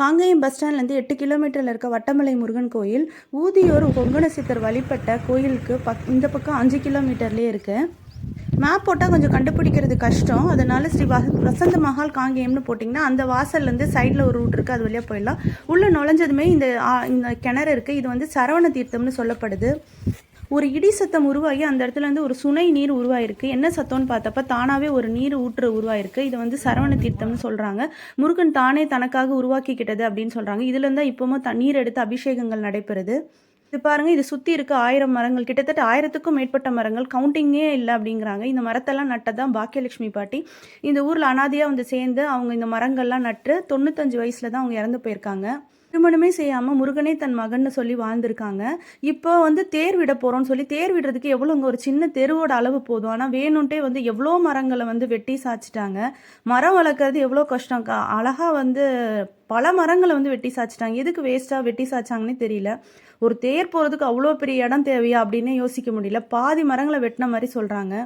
Kangeyam bus ஸ்டாண்ட்லேருந்து எட்டு கிலோமீட்டரில் இருக்க வட்டமலை முருகன் கோயில் ஊதியோர் கொங்கண சித்தர் வழிபட்ட கோயிலுக்கு பக் இந்த பக்கம் அஞ்சு கிலோமீட்டர்லேயே இருக்குது மேப் போட்டால் கொஞ்சம் கண்டுபிடிக்கிறது கஷ்டம். அதனால ஸ்ரீ வச வசந்த மஹால் காங்கேயம்னு போட்டிங்கன்னா அந்த வாசல்லேருந்து சைடில் ஒரு ரூட் இருக்குது அது வழியாக போயிடலாம். உள்ளே நுழைஞ்சதுமே இந்த இந்த கிணறு இருக்குது இது வந்து சரவண தீர்த்தம்னு சொல்லப்படுது. ஒரு இடி சத்தம் உருவாகி அந்த இடத்துலருந்து ஒரு சுனை நீர் உருவாயிருக்கு. என்ன சத்தம்னு பார்த்தப்ப தானாகவே ஒரு நீர் ஊற்று உருவாயிருக்கு. இது வந்து சரவண தீர்த்தம்னு சொல்கிறாங்க முருகன் தானே தனக்காக உருவாக்கிக்கிட்டது அப்படின்னு சொல்கிறாங்க இதுலேருந்து தான் இப்போமோ தண்ணீர் எடுத்து அபிஷேகங்கள் நடைபெறுது. இது பாருங்க இது சுற்றி இருக்க ஆயிரம் மரங்கள். கிட்டத்தட்ட ஆயிரத்துக்கும் மேற்பட்ட மரங்கள். கவுண்டிங்கே இல்லை அப்படிங்கிறாங்க. இந்த மரத்தெல்லாம் நட்டதான் பாக்கியலட்சுமி பாட்டி. இந்த ஊரில் அனாதையாக வந்து சேர்ந்து அவங்க இந்த மரங்கள்லாம் நட்டு தொண்ணூத்தஞ்சு வயசில் தான் அவங்க இறந்து போயிருக்காங்க. திருமணமே செய்யாமல் முருகனே தன் மகன்னு சொல்லி வாழ்ந்திருக்காங்க. இப்போ வந்து தேர் விட போகிறோம்னு சொல்லி தேர் விடுறதுக்கு எவ்வளோங்க ஒரு சின்ன தெருவோட அளவு போதும். ஆனால் வேணும்ட்டே வந்து எவ்வளோ மரங்களை வந்து வெட்டி சாய்ச்சிட்டாங்க. மரம் வளர்க்குறது எவ்வளோ கஷ்டம். அழகாக வந்து பல மரங்களை வந்து வெட்டி சாய்ச்சிட்டாங்க. எதுக்கு வேஸ்ட்டாக வெட்டி சாய்ச்சாங்கன்னே தெரியல. ஒரு தேர் போகிறதுக்கு அவ்வளோ பெரிய இடம் தேவையா அப்படின்னே யோசிக்க முடியல. பாதி மரங்களை வெட்டின மாதிரி சொல்கிறாங்க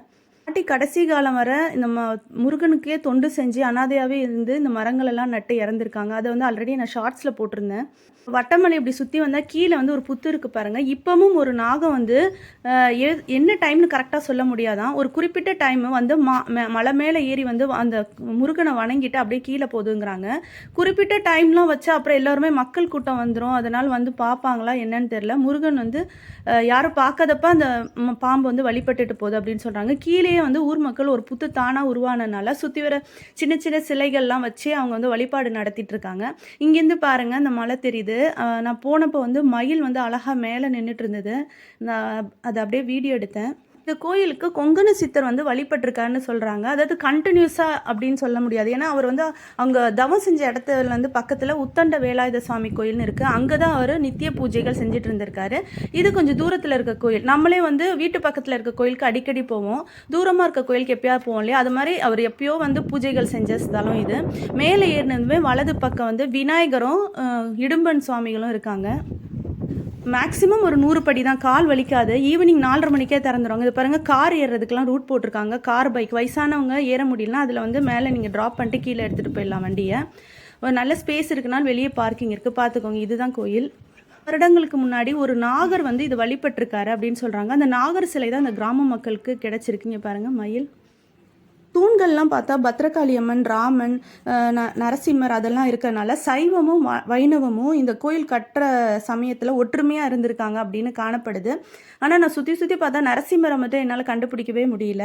பாட்டி கடைசி காலம் வர இந்த ம முருகனுக்கே தொண்டு செஞ்சு அனாதையாகவே இருந்து இந்த மரங்களெல்லாம் நட்டு இறந்துருக்காங்க. அதை வந்து ஆல்ரெடி நான் ஷார்ட்ஸில் போட்டிருந்தேன். வட்டமலை இப்படி சுற்றி வந்தால் கீழே வந்து ஒரு புத்து இருக்குது பாருங்கள் இப்போவும் ஒரு நாகம் வந்து எ- என்ன டைம்னு கரெக்டாக சொல்ல முடியாதான். ஒரு குறிப்பிட்ட டைம் வந்து மா மலை மேலே ஏறி வந்து அந்த முருகனை வணங்கிட்டு அப்படியே கீழே போகுதுங்கிறாங்க. குறிப்பிட்ட டைம்லாம் வச்சு அப்புறம் எல்லாருமே மக்கள் கூட்டம் வந்துடும் அதனால் வந்து பார்ப்பாங்களா என்னன்னு தெரில முருகன் வந்து யாரும் பார்க்காதப்ப அந்த பாம்பு வந்து வழிபட்டுட்டு போகுது அப்படின்னு சொல்கிறாங்க கீழே கீழேயே வந்து ஊர் மக்கள் ஒரு புத்து தானாக உருவானனால சுற்றி வர சின்ன சின்ன சிலைகள்லாம் வச்சு அவங்க வந்து வழிபாடு நடத்திட்டு இருக்காங்க. இங்கேருந்து பாருங்க அந்த மலை தெரியுது. நான் போனப்போ வந்து மயில் வந்து அழகாக மேலே நின்றுட்டு இருந்தது. நான் அதை அப்படியே வீடியோ எடுத்தேன். இந்த கோயிலுக்கு கொங்கண சித்தர் வந்து வழிபட்டிருக்காருன்னு சொல்கிறாங்க அதாவது கண்டினியூஸாக அப்படின்னு சொல்ல முடியாது. ஏன்னா அவர் வந்து அங்கே தவம் செஞ்ச இடத்துல வந்து பக்கத்தில் உத்தண்ட வேலாயுத சுவாமி கோயில்னு இருக்குது அங்கே தான் அவர் நித்திய பூஜைகள் செஞ்சுட்டு இருந்திருக்காரு. இது கொஞ்சம் தூரத்தில் இருக்க கோயில். நம்மளே வந்து வீட்டு பக்கத்தில் இருக்க கோயிலுக்கு அடிக்கடி போவோம். தூரமாக இருக்க கோயிலுக்கு எப்பயாவது போவோம் இல்லையா? அது மாதிரி அவர் எப்பயோ வந்து பூஜைகள் செஞ்ச ஸ்தலம் இது. மேலே ஏறினதுமே வலது பக்கம் வந்து விநாயகரும் இடும்பன் சுவாமிகளும் இருக்காங்க. மேக்ஸிமம் ஒரு நூறு படி தான். கால் வலிக்காது. ஈவினிங் நாலரை மணிக்கே திறந்துருவாங்க. இது பாருங்கள் கார் ஏறுறதுக்கெலாம் ரூட் போட்டிருக்காங்க. கார் பைக் வயசானவங்க ஏற முடியலனா அதில் வந்து மேலே நீங்கள் ட்ராப் பண்ணிட்டு கீழே எடுத்துகிட்டு போயிடலாம் வண்டியை. ஒரு நல்ல ஸ்பேஸ் இருக்குனால வெளியே பார்க்கிங் இருக்குது பார்த்துக்கோங்க இதுதான் கோயில். வருடங்களுக்கு முன்னாடி ஒரு நாகர் வந்து இது வழிபட்டிருக்காரு அப்படின்னு சொல்கிறாங்க அந்த நாகர் சிலை தான் அந்த கிராம மக்களுக்கு கிடச்சிருக்குங்க பாருங்கள் மயில். தூண்கள்லாம் பார்த்தா பத்ரகாளி அம்மன் ராமன் ந- நரசிம்மர் அதெல்லாம் இருக்கிறனால சைவமும் வைணவமும் இந்த கோயில் கட்டுற சமயத்தில் ஒற்றுமையாக இருந்திருக்காங்க அப்படின்னு காணப்படுது. ஆனால் நான் சுற்றி சுற்றி பார்த்தா நரசிம்மரை மட்டும் என்னால் கண்டுபிடிக்கவே முடியல.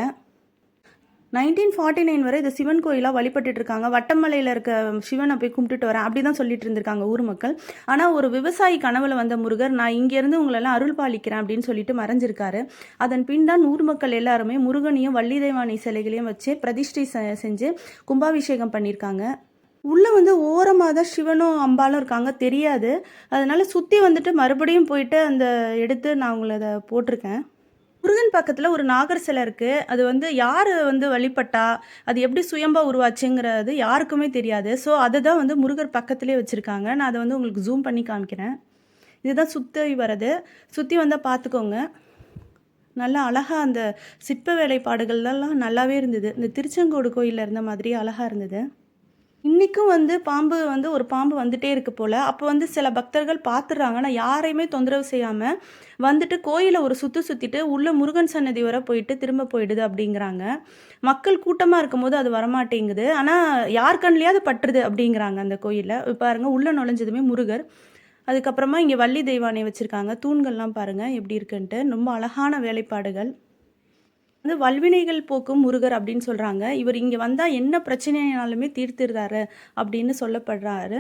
நைன்டீன் ஃபார்ட்டி நைன் வரை இது சிவன் கோயிலாக வழிபட்டுட்டு இருக்காங்க வட்டமலையில் இருக்க சிவனை போய் கும்பிட்டுட்டு வரேன். அப்படி தான் சொல்லிட்டு இருந்திருக்காங்க ஊர் மக்கள். ஆனால் ஒரு விவசாயி கனவுல வந்த முருகர் நான் இங்கேருந்து உங்களெல்லாம் அருள் பாலிக்கிறேன் அப்படின்னு சொல்லிட்டு மறைஞ்சிருக்காரு. அதன் பின் தான் ஊர் மக்கள் எல்லாருமே முருகனையும் வள்ளி தெய்வானை சிலைகளையும் வச்சு பிரதிஷ்டை செ- செஞ்சு கும்பாபிஷேகம் பண்ணியிருக்காங்க உள்ளே வந்து ஓரமாக தான் சிவனும் அம்பாலும் இருக்காங்க. தெரியாது. அதனால சுற்றி வந்துட்டு மறுபடியும் போயிட்டு அந்த எடுத்து நான் உங்களை அதை போட்டிருக்கேன். முருகன் பக்கத்தில் ஒரு நாகர் சிலை இருக்குது அது வந்து யார் வந்து வழிபட்டா அது எப்படி சுயம்பா உருவாச்சுங்கிறது யாருக்குமே தெரியாது. ஸோ அதை தான் வந்து முருகர் பக்கத்துலேயே வச்சுருக்காங்க. நான் அதை வந்து உங்களுக்கு ஜூம் பண்ணி காமிக்கிறேன். இதுதான் சுற்றி வர்றது. சுற்றி வந்தால் பார்த்துக்கோங்க நல்லா அழகாக அந்த சிற்ப வேலைப்பாடுகள்லாம் நல்லாவே இருந்தது. இந்த திருச்செங்கோடு கோயிலில் இருந்த மாதிரி அழகாக இருந்தது. இன்றைக்கும் வந்து பாம்பு வந்து ஒரு பாம்பு வந்துட்டே இருக்கு போல். அப்போ வந்து சில பக்தர்கள் பார்த்துடுறாங்க ஆனால் யாரையுமே தொந்தரவு செய்யாமல் வந்துட்டு கோயிலை ஒரு சுற்று சுற்றிட்டு உள்ளே முருகன் சன்னதி வரை போயிட்டு திரும்ப போயிடுது அப்படிங்கிறாங்க. மக்கள் கூட்டமாக இருக்கும்போது அது வரமாட்டேங்குது. ஆனால் யார் கண்லேயாவது பட்டுருது அப்படிங்கிறாங்க அந்த கோயிலில். பாருங்கள் உள்ளே நுழைஞ்சதுமே முருகர். அதுக்கப்புறமா இங்கே வள்ளி தெய்வானை வச்சுருக்காங்க. தூண்கள்லாம் பாருங்கள் எப்படி இருக்குன்ட்டு. ரொம்ப அழகான வேலைப்பாடுகள். வந்து வல்வினைகள் போக்கும் முருகர் அப்படின்னு சொல்கிறாங்க இவர் இங்கே வந்தால் என்ன பிரச்சனைனாலுமே தீர்த்துடுறாரு அப்படின்னு சொல்லப்படுறாரு.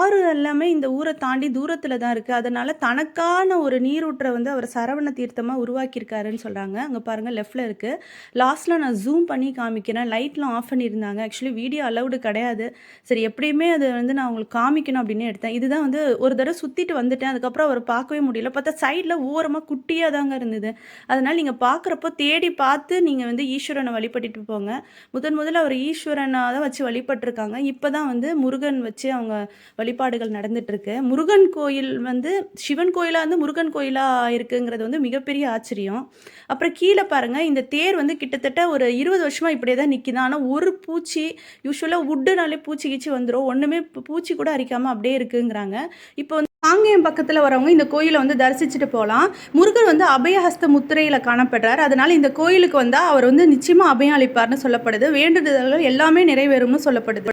ஆறு எல்லாமே இந்த ஊரை தாண்டி தூரத்தில் தான் இருக்குது அதனால் தனக்கான ஒரு நீரூற்றை வந்து அவர் சரவண தீர்த்தமாக உருவாக்கியிருக்காருன்னு சொல்கிறாங்க அங்கே பாருங்கள் லெஃப்டில் இருக்குது லாஸ்ட்டில் நான் ஜூம் பண்ணி காமிக்கிறேன். லைட்லாம் ஆஃப் பண்ணியிருந்தாங்க. ஆக்சுவலி வீடியோ அலௌடு கிடையாது. சரி எப்படியுமே அது வந்து நான் உங்களுக்கு காமிக்கணும் அப்படின்னு எடுத்தேன். இதுதான் வந்து ஒரு தடவை சுற்றிட்டு வந்துட்டேன். அதுக்கப்புறம் அவர் பார்க்கவே முடியல. பார்த்தா சைடில் ஓரமாக குட்டியாக தாங்க இருந்தது. அதனால் நீங்கள் பார்க்குறப்போ தேடி பார்த்து நீங்கள் வந்து ஈஸ்வரனை வழிபட்டுட்டு போங்க. முதன் முதல்ல அவர் ஈஸ்வரனாக தான் வச்சு வழிபட்டிருக்காங்க. இப்போ தான் வந்து முருகன் வச்சு அவங்க வழிபாடுகள் நடந்துட்டுருக்கு. முருகன் கோயில் வந்து சிவன் கோயிலாக வந்து முருகன் கோயிலாக இருக்குங்கிறது வந்து மிகப்பெரிய ஆச்சரியம். அப்புறம் கீழே பாருங்கள் இந்த தேர் வந்து கிட்டத்தட்ட ஒரு இருபது வருஷமாக இப்படியே தான் நிற்கிது ஆனால் ஒரு பூச்சி யூஸ்வலாக வுட்டுனாலே பூச்சி கீச்சி வந்துடும் ஒன்றுமே பூச்சி கூட அரிக்காமல் அப்படியே இருக்குங்கிறாங்க. இப்போ வந்து காங்கேயம் பக்கத்தில் வரவங்க இந்த கோயிலை வந்து தரிசிச்சுட்டு போகலாம். முருகன் வந்து அபயஹஸ்த முத்திரையில் காணப்படுறார். அதனால் இந்த கோயிலுக்கு வந்தால் அவர் வந்து நிச்சயமாக அபயம் அளிப்பார்னு சொல்லப்படுது. வேண்டுதல்கள் எல்லாமே நிறைவேறும்னு சொல்லப்படுது.